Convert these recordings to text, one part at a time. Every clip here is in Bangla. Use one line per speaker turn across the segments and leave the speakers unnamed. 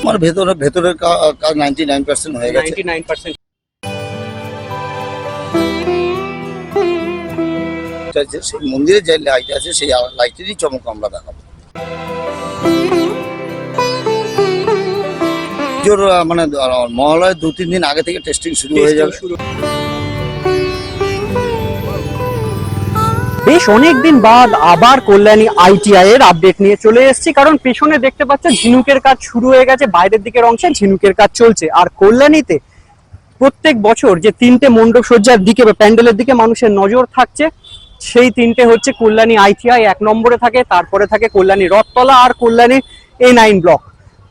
আমার ভেতরে ভেতরের কাজ নাইনটি নাইন পার্সেন্ট হয়ে গেছে। সেই মন্দিরে যে লাইট আছে সেই লাইটেরই চমক আমরা দেখাবো। মানে আহ, মহালয়ের দু তিন দিন আগে থেকে টেস্টিং শুরু হয়ে যাবে।
বেশ অনেকদিন বাদ আবার কল্যাণী আইটিআই এর আপডেট নিয়ে চলে এসেছি, কারণ পেছনে দেখতে পাচ্ছেন ঝিনুকের কাজ শুরু হয়ে গেছে, বাইরের দিকের অংশে ঝিনুকের কাজ চলছে। আর কল্যাণীতে প্রত্যেক বছর যে তিনটে মণ্ডপ সজ্জার দিকে বা প্যান্ডেলের দিকে মানুষের নজর থাকছে, সেই তিনটে হচ্ছে কল্যাণী আইটিআই এক নম্বরে থাকে, তারপরে থাকে কল্যাণী রথতলা আর কল্যাণী এ নাইন ব্লক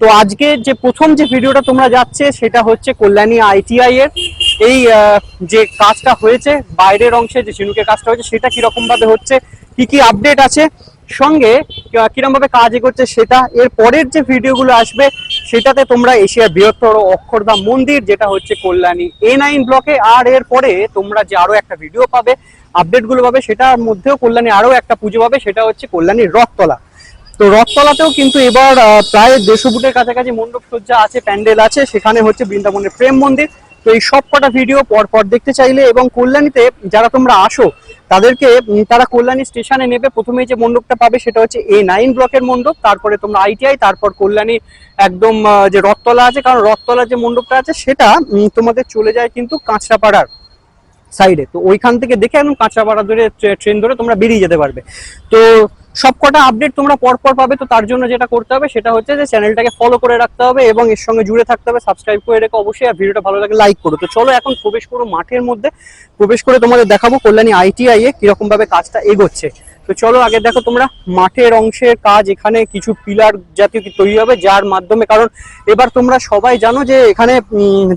তো আজকে যে প্রথম যে ভিডিওটা তোমরা যাচ্ছে, সেটা হচ্ছে কল্যাণী আইটিআই এর। এই যে কাজটা হয়েছে বাইরের অংশে যে ঝিনুকের কাজটা হয়েছে সেটা কীরকম ভাবে হচ্ছে কি কি আপডেট আছে সঙ্গে আহ, কিরম ভাবে কাজ এগোচ্ছে সেটা এর পরের যে ভিডিওগুলো আসবে সেটাতে তোমরা এশিয়ার বৃহত্তর অক্ষরধাম মন্দির যেটা হচ্ছে কল্যাণী এ নাইন ব্লকে আর এর পরে তোমরা যে আরও একটা ভিডিও পাবে আপডেটগুলো পাবে সেটার মধ্যেও কল্যাণী আরও একটা পুজো পাবে সেটা হচ্ছে কল্যাণীর রথতলা। তো রথতলাতেও কিন্তু এবার প্রায় দেড়শো ফুটের কাছাকাছি মণ্ডপ সজ্জা আছে প্যান্ডেল আছে সেখানে হচ্ছে বৃন্দাবনের প্রেম মন্দির তো এই সব কটা ভিডিও পর পর দেখতে চাইলে এবং কল্যাণীতে যারা তোমরা আসো, তাদেরকে তারা কল্যাণী স্টেশনে নেবে। প্রথমেই যে মণ্ডপটা পাবে সেটা হচ্ছে এ নাইন ব্লকের মণ্ডপ, তারপরে তোমরা আইটিআই তারপর কল্যাণী একদম যে রথতলা আছে, কারণ রথতলার যে মণ্ডপটা আছে, সেটা তোমাদের চলে যায় কিন্তু কাঁচরাপাড়ার সাইডে তো ওইখান থেকে দেখে একদম কাঁচরাপাড়া ধরে ট্রেন ধরে তোমরা বেরিয়ে যেতে পারবে। তো সবকটা আপডেট তোমরা পরপর পাবে, তো তার জন্য যেটা করতে হবে সেটা হচ্ছে যে চ্যানেলটাকে ফলো করে রাখতে হবে এবং এর সঙ্গে জুড়ে থাকতে হবে সাবস্ক্রাইব করে রেখে অবশ্যই, আর ভিডিওটা ভালো লাগে লাইক করো। তো চলো এখন প্রবেশ করো মাঠের মধ্যে, প্রবেশ করে তোমাদের দেখাবো কল্যাণী আইটিআই এ কীরকম ভাবে কাজটা এগোচ্ছে। তো চলো আগে দেখো তোমরা মাঠের অংশের কাজ, এখানে কিছু পিলার জাতীয় তৈরি হবে যার মাধ্যমে, কারণ এবার তোমরা সবাই জানো যে এখানে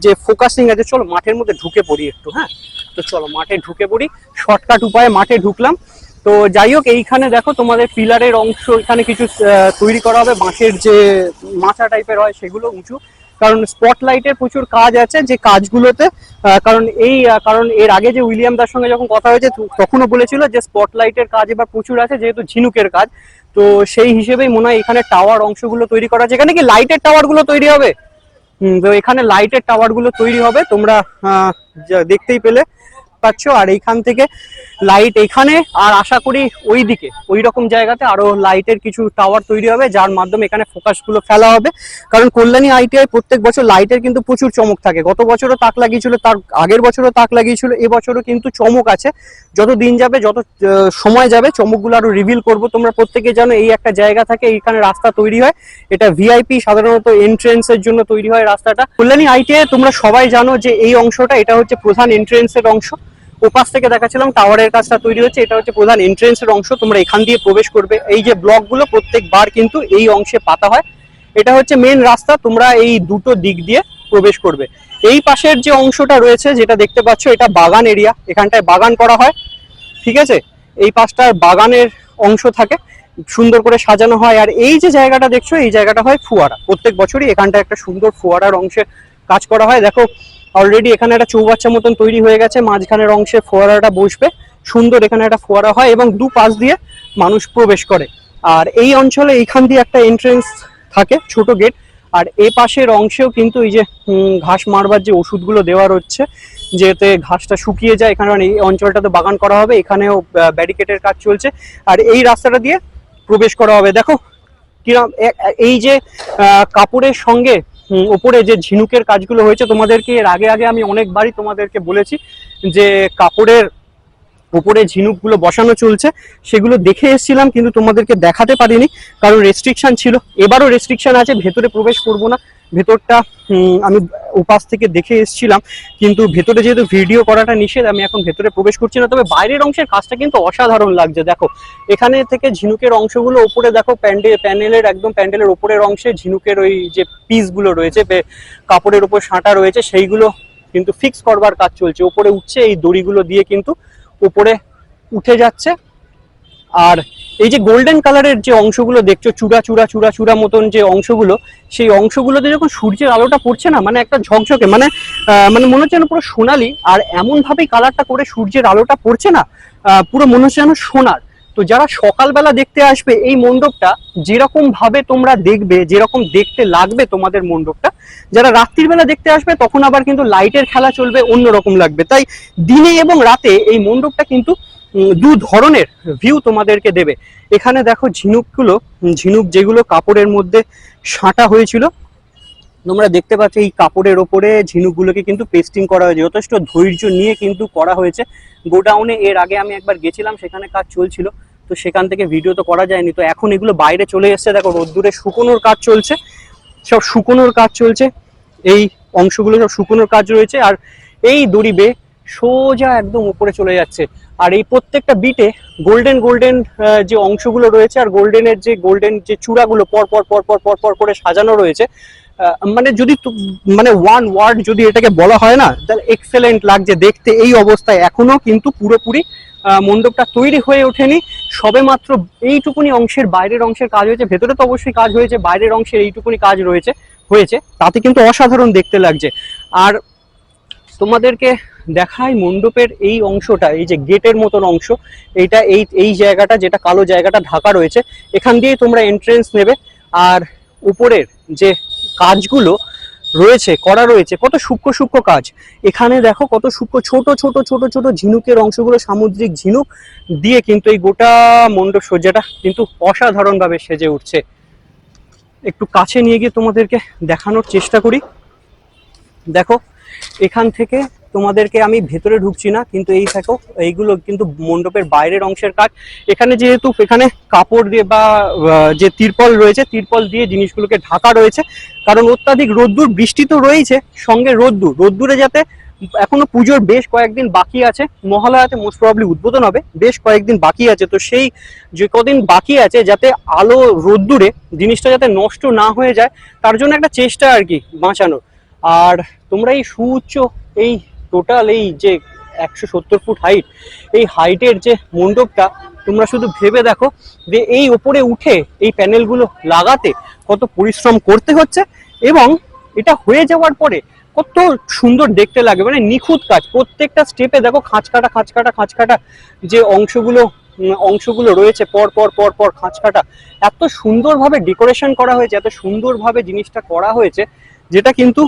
যে ফোকাসিং আছে, চলো মাঠের মধ্যে ঢুকে পড়ি একটু হ্যাঁ? তো চলো মাঠে ঢুকে পড়ি শর্টকাট উপায়ে মাঠে ঢুকলাম। তো যাই হোক এইখানে দেখো তোমাদের পিলারের অংশ এখানে কিছু তৈরি করা হবে। বাঁশের যে মাচা টাইপের হয় সেগুলো উঁচু। কারণ স্পটলাইটের প্রচুর কাজ আছে যে কাজগুলোতে। কারণ এই কারণ এর আগে যে উইলিয়াম দার সঙ্গে যখন কথা হয়েছে তখনও বলেছিল যে স্পটলাইটের কাজ এবার প্রচুর আছে যেহেতু ঝিনুকের কাজ। তো সেই হিসেবেই মনে হয় এখানে টাওয়ার অংশগুলো তৈরি করা আছে। এখানে কি লাইটের টাওয়ারগুলো তৈরি হবে? হুম, তো এখানে লাইটের টাওয়ারগুলো তৈরি হবে। তোমরা দেখতেই পেলে। পাচ্ছ আর এইখান থেকে লাইট এখানে, আর আশা করি ওই দিকে ওই রকম জায়গাতে আরও লাইটের কিছু টাওয়ার তৈরি হবে, যার মাধ্যমে এখানে ফোকাসগুলো ফেলা হবে। কারণ কল্যাণী আইটিআই প্রত্যেক বছর লাইটের কিন্তু প্রচুর চমক থাকে। গত বছরও তাক লাগিয়েছিল, তার আগের বছরও তাক লাগিয়েছিল, এবছরও কিন্তু চমক আছে। যত দিন যাবে, যত সময় যাবে, চমকগুলো আরও রিভিল করব। তোমরা প্রত্যেকে জানো, এই একটা জায়গা থাকে, এইখানে রাস্তা তৈরি হয়। এটা ভিআইপি সাধারণত এন্ট্রেন্স এর জন্য তৈরি হয় রাস্তাটা। কল্যাণী আইটিআই তোমরা সবাই জানো যে এই অংশটা, এটা হচ্ছে প্রধান এন্ট্রেন্স এর অংশ। ওপাশ থেকে দেখাচ্ছিলাম, টাওয়ারের কাজটা তৈরি হচ্ছে। এটা হচ্ছে প্রধান এন্ট্রেন্স এর অংশ। তোমরা এখান দিয়ে প্রবেশ করবে। এই যে ব্লকগুলো প্রত্যেকবার কিন্তু এই অংশে পাতা হয়। এটা হচ্ছে মেন রাস্তা। তোমরা এই দুটো দিক দিয়ে প্রবেশ করবে। এই পাশের যে অংশটা রয়েছে, যেটা দেখতে পাচ্ছ, এটা বাগান এরিয়া এখানটায় বাগান করা হয়। ঠিক আছে? এই পাশটার বাগানের অংশ থাকে। সুন্দর করে সাজানো হয়। আর এই যে জায়গাটা দেখছ, এই জায়গাটা হয় ফুয়ারা। প্রত্যেক বছরই এখানটা একটা সুন্দর ফুয়ারার অংশে কাজ করা হয়। দেখো অলরেডি এখানে একটা চৌবাচ্চা মতন তৈরি হয়ে গেছে, মাঝখানের অংশে ফোয়ারাটা বসবে। সুন্দর এখানে একটা ফোয়ারা হয় এবং দু পাশ দিয়ে মানুষ প্রবেশ করে। আর এই অঞ্চলে এইখান দিয়ে একটা এন্ট্রেন্স থাকে, ছোট গেট আর এ পাশের অংশেও কিন্তু এই যে ঘাস মারবার যে ওষুধগুলো দেওয়া হচ্ছে যেতে ঘাসটা শুকিয়ে যায়, এখানে এই অঞ্চলটাতে বাগান করা হবে, এখানেও ব্যারিকেডের কাজ চলছে। আর এই রাস্তাটা দিয়ে প্রবেশ করা হবে। দেখো, কিরম এই যে কাপড়ের সঙ্গে ওপরে যে ঝিনুকের কাজগুলো হয়েছে, তোমাদেরকে এর আগে আগে আমি অনেকবারই তোমাদেরকে বলেছি যে কাপড়ের উপরে ঝিনুকগুলো বসানো চলছে। সেগুলো দেখে এসছিলাম, কিন্তু তোমাদেরকে দেখাতে পারিনি, কারণ রেস্ট্রিকশন ছিল। এবারও রেস্ট্রিকশন আছে, ভেতরে প্রবেশ করব না। ভেতরটা আমি উপাস থেকে দেখে এসেছিলাম, কিন্তু ভেতরে যেহেতু ভিডিও করাটা নিষেধ, আমি এখন ভেতরে প্রবেশ করছি না। তবে বাইরের অংশের কাজটা কিন্তু অসাধারণ লাগছে। দেখো, এখানে থেকে ঝিনুকের অংশগুলো উপরে দেখো প্যান্ডেল প্যানেলের একদম প্যান্ডেলের উপরের অংশে ঝিনুকের ওই যে পিসগুলো রয়েছে কাপড়ের উপর সাঁটা রয়েছে, সেইগুলো কিন্তু ফিক্স করবার কাজ চলছে। উপরে উঠছে, এই দড়িগুলো দিয়ে কিন্তু উপরে উঠে যাচ্ছে। আর এই যে গোল্ডেন কালারের যে অংশগুলো দেখছ, চূড়া চূড়া চূড়া চূড়া মতন যে অংশগুলো, সেই অংশগুলোতে যখন সূর্যের আলোটা পড়ছে না মানে একটা ঝকঝকে মানে মানে মনে হচ্ছে যেন পুরো সোনালি, আর এমন ভাবেই কালারটা করে সূর্যের আলোটা পড়ছে না পুরো মনে হচ্ছে যেন সোনার। তো যারা সকালবেলা দেখতে আসবে এই মণ্ডপটা, যেরকম ভাবে তোমরা দেখবে, যেরকম দেখতে লাগবে তোমাদের মণ্ডপটা, যারা রাত্রির বেলা দেখতে আসবে তখন আবার কিন্তু লাইটের খেলা চলবে অন্যরকম লাগবে। তাই দিনে এবং রাতে এই মণ্ডপটা কিন্তু দু ধরনের ভিউ তোমাদেরকে দেবে। এখানে দেখো ঝিনুকগুলো ঝিনুক যেগুলো কাপড়ের মধ্যে সাঁটা হয়েছিল, তোমরা দেখতে পাচ্ছ এই কাপড়ের ওপরে ঝিনুকগুলোকে কিন্তু পেস্টিং করা হয়েছে। যথেষ্ট ধৈর্য নিয়ে কিন্তু করা হয়েছে। গোডাউনে এর আগে আমি একবার গেছিলাম, সেখানে কাজ চলছিল, তো সেখান থেকে ভিডিও তো করা যায়নি। তো এখন এগুলো বাইরে চলে এসেছে, দেখো রোদ্দুরে শুকোনোর কাজ চলছে, সব শুকোনোর কাজ চলছে, এই অংশগুলো সব শুকোনোর কাজ রয়েছে, আর এই দড়ি বেয়ে সোজা একদম উপরে চলে যাচ্ছে। আর এই প্রত্যেকটা বিটে গোল্ডেন গোল্ডেন যে অংশগুলো রয়েছে আর গোল্ডেনের যে গোল্ডেন যে চূড়াগুলো পর পর পর পর পর পর করে সাজানো রয়েছে মানে যদি মানে ওয়ান ওয়ার্ড যদি এটাকে বলা হয় না, তাহলে এক্সেলেন্ট লাগছে দেখতে। এই অবস্থায় এখনও কিন্তু পুরোপুরি মণ্ডপটা তৈরি হয়ে ওঠেনি। সবে মাত্র এইটুকুনি অংশের বাইরের অংশের কাজ হয়েছে, ভেতরে তো অবশ্যই কাজ হয়েছে, বাইরের অংশের এইটুকুনি কাজ রয়েছে, হয়েছে। তাতে কিন্তু অসাধারণ দেখতে লাগছে। আর তোমাদেরকে দেখাই মণ্ডপের এই অংশটা, এই যে গেটের মতন অংশ, এইটা এই এই জায়গাটা যেটা কালো জায়গাটা ঢাকা রয়েছে, এখান দিয়েই তোমরা এন্ট্রেন্স নেবে। আর উপরের যে কাজগুলো রয়েছে, করা রয়েছে, কত সূক্ষ্ম সূক্ষ্ম কাজ। এখানে দেখো কত সূক্ষ্ম, ছোট ছোট ছোট ছোট ঝিনুকের অংশগুলো, সামুদ্রিক ঝিনুক দিয়ে কিন্তু এই গোটা মণ্ডপ সজ্জাটা কিন্তু অসাধারণভাবে সেজে উঠছে। একটু কাছে নিয়ে গিয়ে তোমাদেরকে দেখানোর চেষ্টা করি। দেখো, এখান থেকে তোমাদেরকে আমি ভেতরে ঢুকছি না, কিন্তু এই দেখো, এইগুলো কিন্তু মণ্ডপের বাইরের অংশের কাজ। এখানে যেহেতু এখানে কাপড় দিয়ে বা যে তিরপল রয়েছে, তিরপল দিয়ে জিনিসগুলোকে ঢাকা রয়েছে, কারণ অত্যাধিক রোদ্দুর, বৃষ্টি তো রয়েছে সঙ্গে রোদ্দুর। রোদ্দুরে যাতে এখনও পুজোর বেশ কয়েকদিন বাকি আছে, মহালয়াতে মোস্ট প্রবলি উদ্বোধন হবে, বেশ কয়েকদিন বাকি আছে, তো সেই যে কদিন বাকি আছে, যাতে আলো রোদ্দুরে জিনিসটা যাতে নষ্ট না হয়ে যায়, তার জন্য একটা চেষ্টা আর কি বাঁচানোর। আর তোমরা এই সুউচ্চ এই টোটাল এই যে একশো সত্তর ফুট হাইট এই হাইটের যে মণ্ডপটা, তোমরা শুধু ভেবে দেখো যে এই ওপরে উঠে এই প্যানেলগুলো লাগাতে কত পরিশ্রম করতে হচ্ছে এবং এটা হয়ে যাওয়ার পরে কত সুন্দর দেখতে লাগে মানে নিখুঁত কাজ, প্রত্যেকটা স্টেপে দেখো খাঁচ কাটা খাঁচ কাটা খাঁচ কাটা যে অংশগুলো অংশগুলো রয়েছে, পর পর পর পর খাঁচ কাটা এত সুন্দরভাবে ডেকোরেশন করা হয়েছে, এত সুন্দরভাবে জিনিসটা করা হয়েছে, যেটা কিন্তু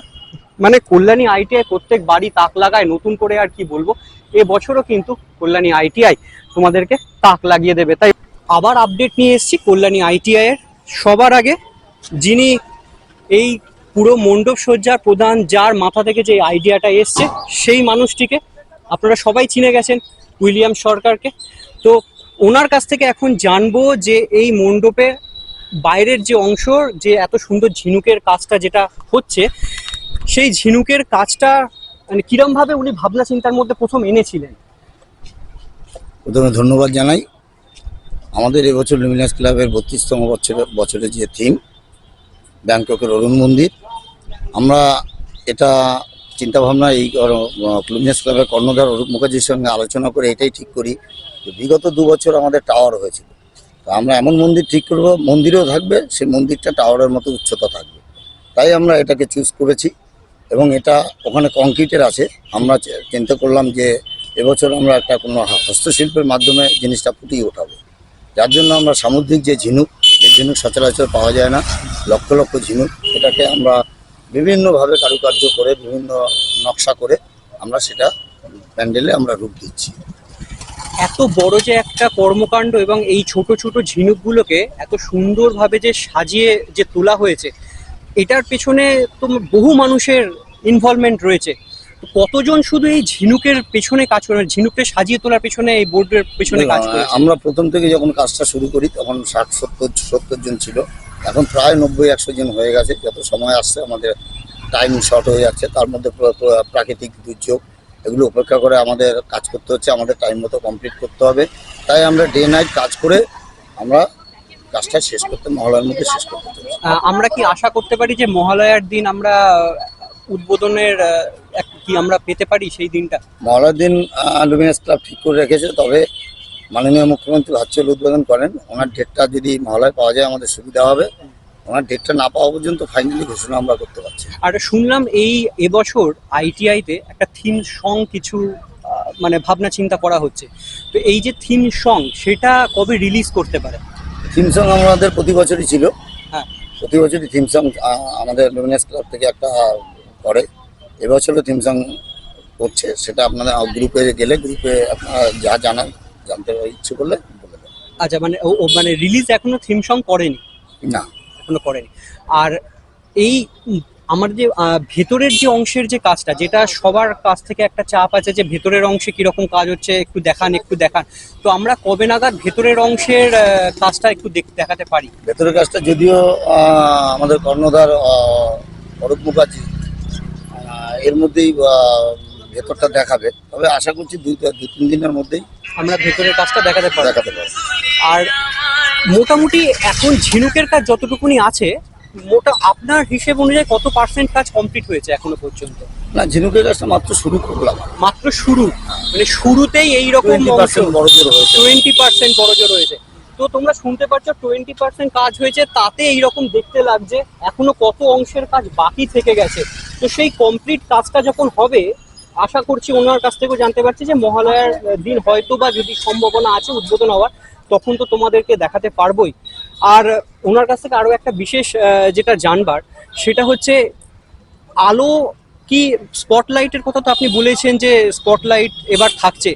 মানে কল্যাণী আইটিআই প্রত্যেক বাড়ি তাক লাগায়, নতুন করে আর কি বলব? এ বছরও কিন্তু কল্যাণী আইটিআই তোমাদেরকে তাক লাগিয়ে দেবে। তাই আবার আপডেট নিয়ে এসেছি কল্যাণী আইটিআই এর। সবার আগে যিনি এই পুরো মণ্ডপ সজ্জার প্রধান, যার মাথা থেকে যে আইডিয়াটা এসছে, সেই মানুষটিকে আপনারা সবাই চিনে গেছেন, উইলিয়াম সরকারকে। তো ওনার কাছ থেকে এখন জানব যে এই মণ্ডপে বাইরের যে অংশ, যে এত সুন্দর ঝিনুকের কাজটা যেটা হচ্ছে সেই ঝিনুকের কাজটা মানে কিরম ভাবে উনি ভাবনা চিন্তার মধ্যে প্রথম এনেছিলেন?
প্রথমে ধন্যবাদ জানাই। আমাদের এবছর লুমিনাস ক্লাবের বত্রিশতম বছর, বছরের যে থিম ব্যাংককের অরুণ মন্দির। আমরা এটা চিন্তাভাবনা, এই লুমিনাস ক্লাবের কর্ণধার অরূপ মুখার্জির সঙ্গে আলোচনা করে এটাই ঠিক করি যে বিগত দু বছর আমাদের টাওয়ার হয়েছিল। তো আমরা এমন মন্দির ঠিক করব, মন্দিরেও থাকবে, সেই মন্দিরটা টাওয়ারের মতো উচ্চতা থাকবে। তাই আমরা এটাকে চুজ করেছি। এবং এটা ওখানে কংক্রিটের আছে। আমরা চিন্তা করলাম যে এবছর আমরা একটা কোনো হস্তশিল্পের মাধ্যমে জিনিসটা ফুটিয়ে ওঠাবো। যার জন্য আমরা সামুদ্রিক যে ঝিনুক যে ঝিনুক সচরাচর পাওয়া যায় না, লক্ষ লক্ষ ঝিনুক, এটাকে আমরা বিভিন্নভাবে কারুকার্য করে, বিভিন্ন নকশা করে আমরা সেটা প্যান্ডেলে আমরা রূপ দিচ্ছি।
এত বড় যে একটা কর্মকাণ্ড এবং এই ছোট ছোট ঝিনুকগুলোকে এত সুন্দরভাবে যে সাজিয়ে, যে তোলা হয়েছে, এটার পেছনে তো বহু মানুষের ইনভলভমেন্ট রয়েছে। কতজন শুধু এই ঝিনুকের পেছনে কাজ করে? ঝিনুককে সাজিয়ে তোলার পেছনে এই বোর্ডের পেছনে কাজ করেছে।
আমরা প্রথম থেকে যখন কাজটা শুরু করি তখন ষাট সত্তর সত্তর জন ছিল। এখন প্রায় নব্বই একশো জন হয়ে গেছে। যত সময় আসছে আমাদের টাইম শর্ট হয়ে যাচ্ছে। তার মধ্যে প্র- প্র- প্রাকৃতিক দুর্যোগ এগুলো উপেক্ষা করে আমাদের কাজ করতে হচ্ছে। আমাদের টাইম মতো কমপ্লিট করতে হবে। তাই আমরা ডে নাইট কাজ করে আমরা কাজটা শেষ করতে মহলার মধ্যে শেষ করতে
আমরা কি আশা করতে পারি যে মহালয়ার দিন আমরা উদ্বোধনের কি আমরা পেতে পারি সেই দিনটা?
মহলার দিন লুমিনাস ক্লাব ঠিক করে রেখেছে তবে মাননীয় মুখ্যমন্ত্রী ভার্চুয়াল উদ্বোধন করেন। ওনার ডেটটা যদি মহলায় পাওয়া যায় আমাদের সুবিধা হবে। ওনার ডেটটা না পাওয়া পর্যন্ত ফাইনালি ঘোষণা আমরা করতে পারছি।
আর শুনলাম এই এবছর আইটিআই তে একটা থিম সং কিছু মানে ভাবনা চিন্তা করা হচ্ছে। তো এই যে থিম সং সেটা কবে রিলিজ করতে পারে?
থিম সং আমাদের প্রতি বছরই ছিল।
হ্যাঁ।
প্রতি বছরই থিম সং আমাদের লুমিনাস ক্লাব থেকে একটা করে এবছরও থিম সং করছে সেটা আপনারা গ্রুপে গেলে গ্রুপে আপনারা যা জানান জানতে ইচ্ছে করলে বলে
আচ্ছা মানে ও ও মানে রিলিজ এখনও থিম সং করেনি?
না।
এখনও করেনি। আর এই আমার যে ভেতরের যে অংশের যে কাজটা যেটা সবার কাছ থেকে একটা চাপ আছে যে ভেতরের অংশে কীরকম কাজ হচ্ছে একটু দেখান একটু দেখান। তো আমরা কবে নাগাদ ভেতরের অংশের কাজটা একটু দেখ- দেখাতে পারি?
ভেতরের কাজটা যদিও আমাদের কর্ণধার অরূপ মুখার্জি এর মধ্যেই ভেতরটা দেখাবে। তবে আশা করছি দুই দু তিন দিনের মধ্যেই
আমরা ভেতরের কাজটা দেখাতে পারি
দেখাতে পারব।
আর মোটামুটি এখন ঝিনুকের কাজ যতটুকুনি আছে মোটা আপনার হিসেব অনুযায়ী কত পার্সেন্ট কাজ কমপ্লিট হয়েছে এখনও পর্যন্ত?
না ঝিনুকের কাজটা মাত্র শুরু করলাম।
মাত্র শুরু? মানে শুরুতেই এই রকম
পার্সেন্ট বড় জোর হয়েছে।
টোয়েন্টি পার্সেন্ট বড়জোর হয়েছে। তো তোমরা শুনতে পাচ্ছ টোয়েন্টি পার্সেন্ট কাজ হয়েছে, তাতে এইরকম দেখতে লাগছে, এখনও কত অংশের কাজ বাকি থেকে গেছে। তো সেই কমপ্লিট কাজটা যখন হবে, আশা করছি ওনার কাছ থেকেও জানতে পারছি যে মহালয়ার দিন হয়তো বা যদি সম্ভাবনা আছে উদ্বোধন হওয়ার, তখন তো তোমাদেরকে দেখাতে পারবোই। আর ওনার কাছ থেকে আরও একটা বিশেষ যেটা জানবার, সেটা হচ্ছে আলো কি স্পটলাইটের কথা তো আপনি বলেছেন যে স্পটলাইট এবার থাকছে।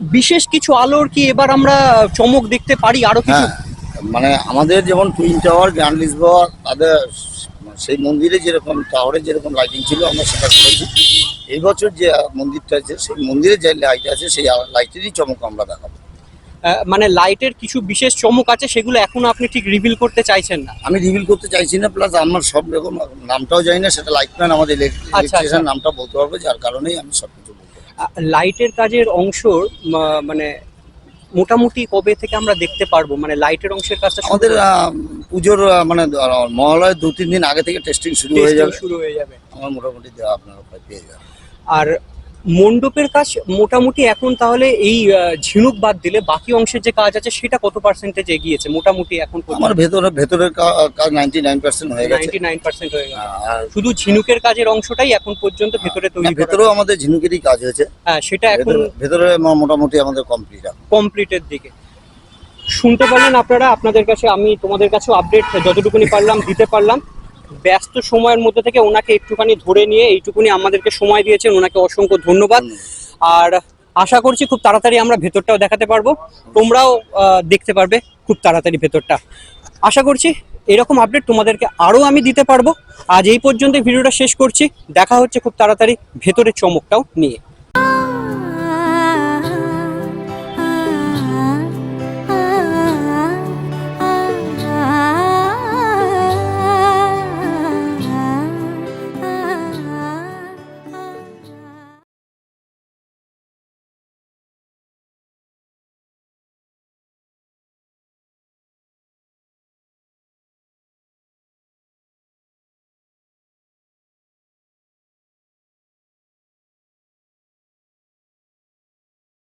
বিশেষ কিছু আলোর কি এবার আমরা চমক দেখতে পারি? আরও কিছু?
হ্যাঁ মানে আমাদের যেমন টুইন টাওয়ার গ্র্যান্ড লিসবর তাদের সেই মন্দিরে যেরকম টাওয়ারে যেরকম লাইটিং ছিল আমরা সেটা করেছি। এই বছর যে মন্দিরটা আছে সেই মন্দিরে যে লাইট আছে সেই লাইটেরই চমক আমরা দেখাবো।
মানে লাইটের কিছু বিশেষ চমক আছে সেগুলো এখনও আপনি ঠিক রিভিল করতে চাইছেন না?
আমি রিভিল করতে চাইছি না প্লাস আমার সব রকম নামটাও জানি না সেটা লাইটম্যান আমাদের ইলেকট্রিশিয়ান নামটা বলতে পারব যার কারণেই আমি সব কিছু
লাইটের কাজের অংশ মানে মোটামুটি কবে থেকে আমরা দেখতে পারব? মানে লাইটের অংশের কাজটা
আমাদের পুজোর মানে মহালয় মহালয়ের দু তিন দিন আগে থেকে টেস্টিং শুরু হয়ে যাবে।
শুরু হয়ে যাবে।
আমার মোটামুটি দেওয়া আপনারা পেয়ে যাবে
আর মণ্ডপের কাজ মোটামুটি এখন তাহলে এই ঝিনুক বাদ দিলে বাকি অংশের যে কাজ আছে সেটা কত পার্সেন্টেজ এগিয়েছে? মোটামুটি এখন
আমার ভেতরে ভেতরের কাজ নাইনটি নাইন পার্সেন্ট হয়ে গেছে।
নাইনটি নাইন পার্সেন্ট হয়ে গেছে শুধু ঝিনুকের কাজের অংশটাই এখন পর্যন্ত ভেতরে তৈরি করা
ভেতরেও আমাদের ঝিনুকেরই কাজ হয়েছে।
হ্যাঁ সেটা এখন
ভেতরে- মোটামুটি আমাদের কমপ্লিট
কমপ্লিটের দিকে। শুনতে পারলেন আপনারা আপনাদের কাছে আমি তোমাদের কাছেও আপডেট যতটুকুনি পারলাম দিতে পারলাম। ব্যস্ত সময়ের মধ্যে থেকে ওনাকে একটুখানি ধরে নিয়ে এইটুকুনি আমাদেরকে সময় দিয়েছেন। ওনাকে অসংখ্য ধন্যবাদ। আর আশা করছি খুব তাড়াতাড়ি আমরা ভেতরটাও দেখাতে পারব। তোমরাও দেখতে পারবে খুব তাড়াতাড়ি ভেতরটা। আশা করছি এরকম আপডেট তোমাদেরকে আরও আমি দিতে পারব। আজ এই পর্যন্ত ভিডিওটা শেষ করছি। দেখা হচ্ছে খুব তাড়াতাড়ি ভেতরের চমকটাও নিয়ে।